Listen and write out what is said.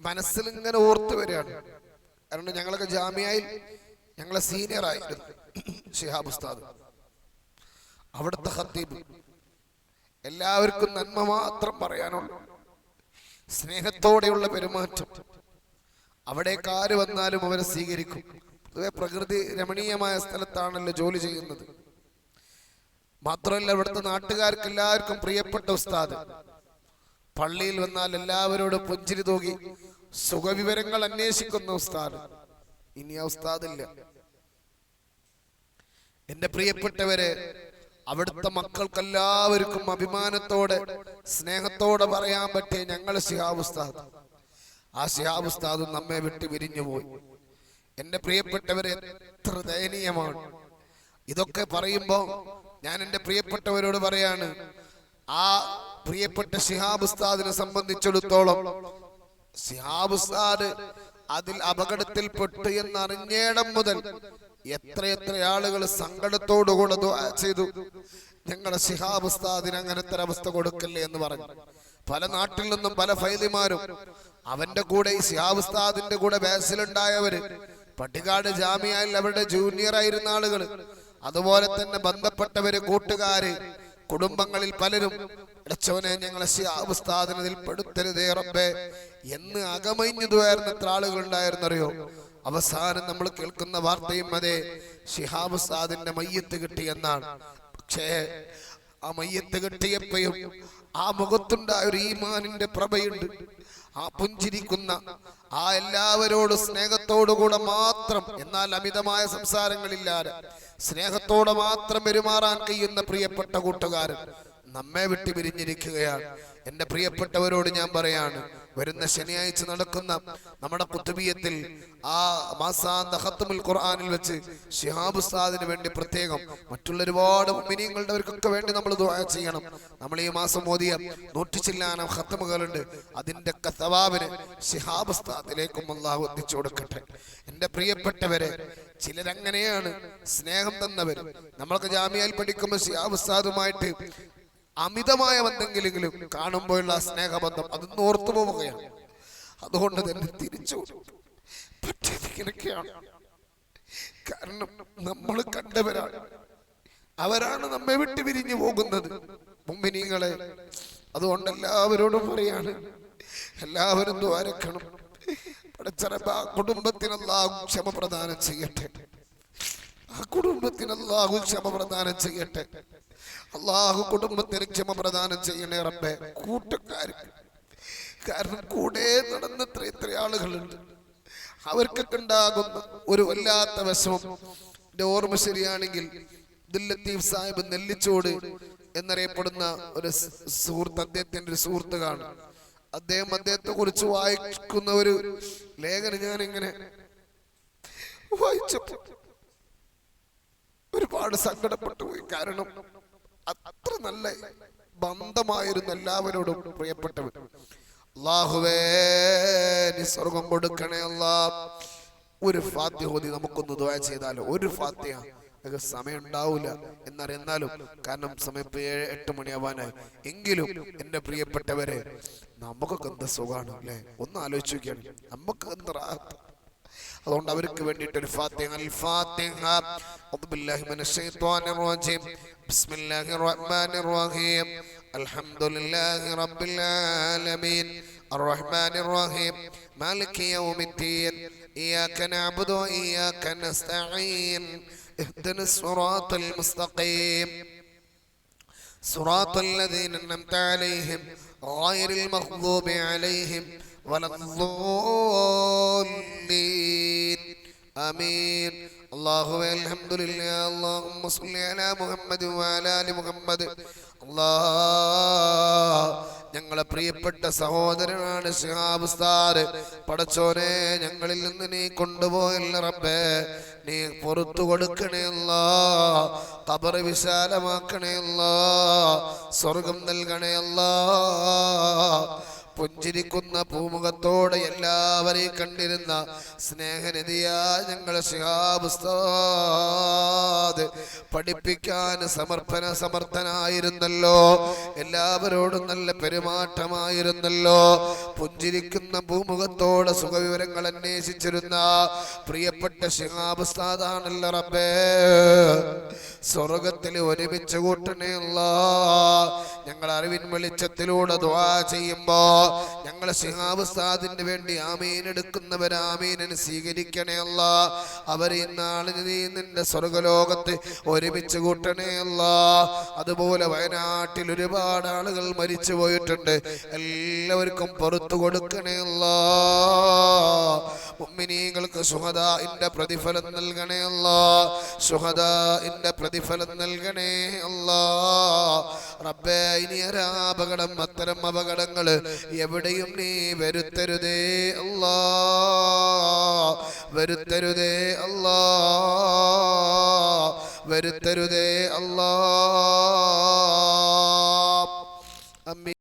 മനസ്സിൽ ഇങ്ങനെ ഓർത്തു വരികയാണ്. കാരണം ഞങ്ങളൊക്കെ ജാമ്യയിൽ ഞങ്ങളെ സീനിയർ ആയിരുന്നു ഷിഹാബ് ഉസ്താദ്. അവിടുത്തെ ഹത്തീബ് എല്ലാവർക്കും നന്മ മാത്രം പറയാനുള്ളൂ സ്നേഹത്തോടെയുള്ള പെരുമാറ്റം. അവിടെ ആര് വന്നാലും അവരെ സ്വീകരിക്കും. പൊതുവെ പ്രകൃതി രമണീയമായ സ്ഥലത്താണല്ലോ ജോലി ചെയ്യുന്നത്. മാത്രമല്ല ഇവിടുത്തെ നാട്ടുകാർക്ക് എല്ലാവർക്കും പ്രിയപ്പെട്ട ഉസ്താദ്. പള്ളിയിൽ വന്നാൽ എല്ലാവരോടും പുഞ്ചിരി തൂകി സുഖവിവരങ്ങൾ അന്വേഷിക്കുന്ന ഉസ്താദ്. ഇനി ഉസ്താദില്ല. എന്റെ പ്രിയപ്പെട്ടവരെ അവിടുത്തെ മക്കൾക്കെല്ലാവർക്കും അഭിമാനത്തോടെ സ്നേഹത്തോടെ പറയാൻ പറ്റിയ ഞങ്ങൾ ശിഹാബ് ഉസ്താദ്. ആ ശിഹാബ് ഉസ്താദ് നമ്മെ വിട്ട് വിരിഞ്ഞുപോയി എന്റെ പ്രിയപ്പെട്ടവരെ എത്ര ദയനീയമാണ്. ഇതൊക്കെ പറയുമ്പോ ഞാൻ എന്റെ പ്രിയപ്പെട്ടവരോട് പറയാണ് ആ പ്രിയപ്പെട്ട ശിഹാബ് ഉസ്താദിനെ സംബന്ധിച്ചിടത്തോളം ശിഹാബ് ഉസ്താദ് അതിൽ അപകടത്തിൽപ്പെട്ടു എന്നറിഞ്ഞേടം മുതൽ എത്ര എത്ര ആളുകൾ സങ്കടത്തോടുകൂടെ ചെയ്തു. ഞങ്ങളുടെ ശിഹാബ് ഉസ്താദിന് അങ്ങനത്തെ അവസ്ഥ കൊടുക്കല്ലേ എന്ന് പറഞ്ഞു. പല നാട്ടിൽ നിന്നും പല ഫൈലിമാരും അവന്റെ കൂടെ ഈ ശിഹാബ് ഉസ്താദിന്റെ കൂടെ ബാസിലുണ്ടായവര് പട്ടിക്കാട് ജാമ്യയിൽ അവരുടെ ജൂനിയർ ആയിരുന്ന ആളുകൾ അതുപോലെ തന്നെ ബന്ധപ്പെട്ടവര് കൂട്ടുകാര് കുടുംബങ്ങളിൽ പലരും ഇടച്ചവനെ ഞങ്ങളെ ഇതിൽ പെടുത്തരുതേ റബ്ബേ എന്ന് അകമഞ്ഞതുവായിരുന്ന എത്ര ആളുകൾ ഉണ്ടായിരുന്നറിയോ? അവസാനം നമ്മൾ കേൾക്കുന്ന വാർത്തയും അതെ ഷിഹാബ് മയ്യത്ത് കിട്ടിയെന്നാണ് പക്ഷേ ആ മയ്യത്ത് കിട്ടിയപ്പോഴും ആ മുഖത്തുണ്ടായ ഒരു ഈമാനിന്റെ പ്രഭയുണ്ട്. ആ പുഞ്ചിരിക്കുന്ന ആ എല്ലാവരോടും സ്നേഹത്തോടുകൂടെ മാത്രം എന്നാൽ അമിതമായ സംസാരങ്ങളില്ലാതെ സ്നേഹത്തോടെ മാത്രം പെരുമാറാൻ കഴിയുന്ന പ്രിയപ്പെട്ട കൂട്ടുകാരൻ നമ്മെ വിട്ട് പിരിഞ്ഞിരിക്കുകയാണ്. എന്റെ പ്രിയപ്പെട്ടവരോട് ഞാൻ പറയാണ് വരുന്ന ശനിയാഴ്ച നടക്കുന്ന നമ്മുടെ കുത്തുബിയത്തിൽ ആ മാസാന്ത ഹത്തുമുൽ ഖുർആനിൽ വെച്ച് ഷിഹാബ് ഉസ്താദിന് വേണ്ടി പ്രത്യേകം മറ്റുള്ള ഒരുപാട് മിനിയങ്ങളുടെവർക്കൊക്കെ വേണ്ടി നമ്മൾ ദുആ ചെയ്യണം. നമ്മൾ ഈ മാസം ഓതിയ നൂറ്റിച്ചില്ലാനം ഹത്തമുകളുണ്ട് അതിന്റെ കഥവാവിന് ഷിഹാബ് ഉസ്താദിലേക്കും അള്ളാഹു എത്തിച്ചു കൊടുക്കട്ടെ. എന്റെ പ്രിയപ്പെട്ടവരെ ചിലരങ്ങനെയാണ് സ്നേഹം തന്നവർ. നമ്മൾക്ക് ജാമ്യയിൽ പഠിക്കുമ്പോൾ ഉസ്താദുമായിട്ട് അമിതമായ ബന്ധങ്ങളെങ്കിലും കാണുമ്പോഴുള്ള സ്നേഹബന്ധം അത് ഓർത്തു പോവുകയാണ്. അതുകൊണ്ട് തന്നെ തിരിച്ചു പറ്റിയതിങ്ങനെയൊക്കെയാണ് കാരണം നമ്മൾ കണ്ടവരാണ്. അവരാണ് നമ്മെ വിട്ട് പിരിഞ്ഞു പോകുന്നത്. മുമ്പിനീങ്ങളെ അതുകൊണ്ട് എല്ലാവരോടും പറയാണ് എല്ലാവരും ദ്വാരക്കണം. പടച്ചറബ ആ കുടുംബത്തിന് അല്ലാഹു ക്ഷമ പ്രദാനം ചെയ്യട്ടെ. ആ കുടുംബത്തിന് അല്ലാഹു ക്ഷമ പ്രദാനം ചെയ്യട്ടെ. അള്ളാഹു കുടുംബത്തിന് ക്ഷമ പ്രദാനം ചെയ്യണേ റബ്ബെ കൂട്ടുകാർക്ക് കാരണം കൂടെ നടന്ന ഇത്ര ഇത്ര ആളുകളുണ്ട്. അവർക്കൊക്കെ ഉണ്ടാകുന്ന ഒരു വല്ലാത്ത വിഷമം. എന്റെ ഓർമ്മ ശരിയാണെങ്കിൽ ദില്ലത്തീഫ് സാഹിബ് നെല്ലിച്ചോട് എന്നറിയപ്പെടുന്ന ഒരു സുഹൃത്ത് അദ്ദേഹത്തിന്റെ ഒരു സുഹൃത്ത് കാണും. അദ്ദേഹം അദ്ദേഹത്തെ കുറിച്ച് വായിക്കുന്ന ഒരു ലേഖനം ഞാൻ ഇങ്ങനെ വായിച്ചപ്പോ ഒരുപാട് സങ്കടപ്പെട്ടു പോയി. കാരണം അത്ര നല്ല ബന്ധമായിരുന്നു എല്ലാവരോടും പ്രിയപ്പെട്ടവർ അള്ളാഹുവേ നീ കൊടുക്കണേ അല്ലാ. ഒരു ഫാത്യ ഹോദി നമുക്കൊന്ന് ദുആ ചെയ്താലോ? ഒരു ഫാത്യ നമുക്ക് സമയം ഉണ്ടാവില്ല എന്നറിയുന്നാലും കാരണം സമയം ഇപ്പൊ ഏഴ് എട്ട് മണിയാവാനായി എങ്കിലും എന്റെ പ്രിയപ്പെട്ടവരെ നമുക്കൊക്കെ എന്ത് സുഖമാണ് അല്ലെ ഒന്ന് ആലോചിച്ച് നോക്കിയാണ് നമുക്ക് എന്ത് റാഹത്ത് അതുകൊണ്ട് അവർക്ക് വേണ്ടിയിട്ട് ഒരു ഫാത്തിഹ അൽ ഫാത്തിഹ أعوذ بالله من الشيطان الرجيم بسم الله الرحمن الرحيم الحمد لله رب العالمين الرحمن الرحيم مالك يوم الدين إياك نعبد وإياك نستعين اهدنا الصراط المستقيم صراط الذين أنعمت عليهم غير المغضوب عليهم ولا الضالين آمين اللهم الحمد لله اللهم صل على محمد وعلى آل محمد الله ഞങ്ങളെ പ്രിയപ്പെട്ട സഹോദരനാണ് ഷിഹാബ് ഉസ്താദ് പടച്ചോനെ ഞങ്ങളിൽ നിന്ന് നീ കൊണ്ടുപോയല്ല റബ്ബേ നീ പുറത്തു കൊടുക്കണേല്ല വിശാലമാക്കണേല്ല സ്വർഗം നൽകണേല്ല പുഞ്ചിരിക്കുന്ന പൂമുഖത്തോടെ എല്ലാവരെയും കണ്ടിരുന്ന സ്നേഹനിധിയായ ഞങ്ങൾ ശിഹാബുസ്താദ് പഠിപ്പിക്കാൻ സമർപ്പണ സമർത്ഥനായിരുന്നല്ലോ. എല്ലാവരോടും നല്ല പെരുമാറ്റമായിരുന്നല്ലോ. പുഞ്ചിരിക്കുന്ന ഭൂമുഖത്തോടെ സുഖവിവരങ്ങൾ അന്വേഷിച്ചിരുന്ന പ്രിയപ്പെട്ട ശിഹാബുസ്താദാണല്ലോ റബ്ബേ. സ്വർഗത്തിൽ ഒരുമിച്ച് കൂട്ടണേയുള്ള ഞങ്ങൾ അറിവിൻ വെളിച്ചത്തിലൂടെ ദ്വാ ചെയ്യുമ്പോ ഞങ്ങൾ ശിഹാബുസ്താദിന് വേണ്ടി ആമീൻ എടുക്കുന്നവർ ആമീനന് സ്വീകരിക്കണേയുള്ള അവർ ഇന്നാളിന് നീ നിന്റെ സ്വർഗലോകത്ത് ഒരുമിച്ച് കൂട്ടണേ അല്ല. അതുപോലെ വയനാട്ടിൽ ഒരുപാട് ആളുകൾ മരിച്ചു പോയിട്ടുണ്ട്. എല്ലാവർക്കും പുറത്തു കൊടുക്കണേ അല്ല. മുമ്മിനീങ്ങൾക്ക് സുഹദാന്റെ പ്രതിഫലം നൽകണേ അല്ല. സുഹദാന്റെ പ്രതിഫലം നൽകണേ അല്ല. റബ്ബേ ഇനി ഒരാപകടം അത്തരം അപകടങ്ങൾ എവിടെയും നീ വരുത്തരുതേ അല്ലാ. വരുത്തരുതേ അല്ലാ. വരുത്തരുതേ അല്ലാ അമ്മി